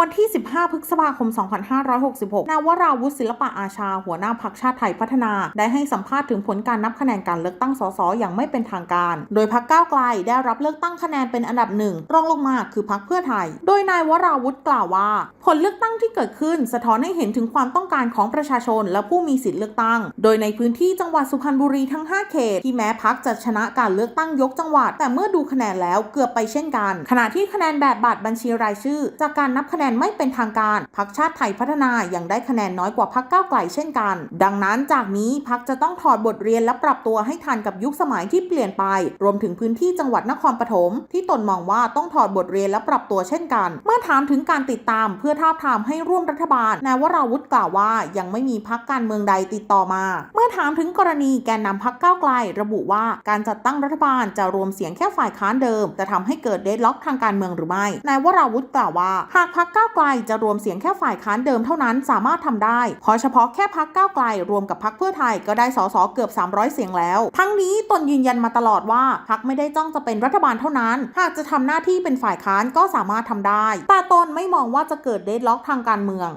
วันที่ 15 พฤษภาคม 2566 นาวราวุฒิศิลปะอาชา หัวหน้าพักชาติไทยพัฒนา ได้ให้สัมภาษณ์ถึงผลการนับคะแนนการเลือกตั้งสสอย่างไม่เป็นทางการ โดยพักก้าวไกลได้รับเลือกตั้งคะแนนเป็นอันดับหนึ่งรองลงมาคือพักเพื่อไทย โดยนายวราวุฒิกล่าวว่า ผลเลือกตั้งที่เกิดขึ้น สะท้อนให้เห็นถึงความต้องการของประชาชน และผู้มีสิทธิเลือกตั้ง โดยในพื้นที่จังหวัดสุพรรณบุรีทั้ง 5 เขตที่แม้พักจะชนะการเลือกตั้งยกจังหวัด แต่เมื่อดูคะแนนแล้วเกือบไปเช่นกัน ขณะที่คะแนนแบบบัตรบัญชีรายชื่อ จากการนับคะแนนไม่เป็นทางการพักชาติไทยพัฒนายังได้คะแนนน้อยกว่าพักก้าวไกลเช่นกัน ดังนั้นจากนี้พักจะต้องถอดบทเรียนและปรับตัวให้ทันกับยุคสมัยที่เปลี่ยนไป รวมถึงพื้นที่จังหวัดนครปฐมที่ตนมองว่าต้องถอดบทเรียนและปรับตัวเช่นกัน เมื่อถามถึงการติดตามเพื่อท้าทามให้ร่วมรัฐบาลนายวราวุฒิกล่าวว่า ยังไม่มีพักการเมืองใดติดต่อมา เมื่อถามถึงกรณีแกนนำพักก้าวไกล ระบุว่าการจัดตั้งรัฐบาลจะรวมเสียงแค่ฝ่ายค้านเดิม จะทำให้เกิดเดดล็อกทางการเมืองหรือไม่นายวราวุฒิกล่าวว่าหากพักก้าวไกลจะรวมเสียงแค่ฝ่ายค้านเดิมเท่านั้นสามารถทำได้ เพราะเฉพาะแค่พักก้าวไกลรวมกับพักเพื่อไทยก็ได้สสเกือบ 300 เสียงแล้ว ทั้งนี้ตนยืนยันมาตลอดว่าพักไม่ได้จ้องจะเป็นรัฐบาลเท่านั้น หากจะทำหน้าที่เป็นฝ่ายค้านก็สามารถทำได้ แต่ตนไม่มองว่าจะเกิดเดดล็อกทางการเมือง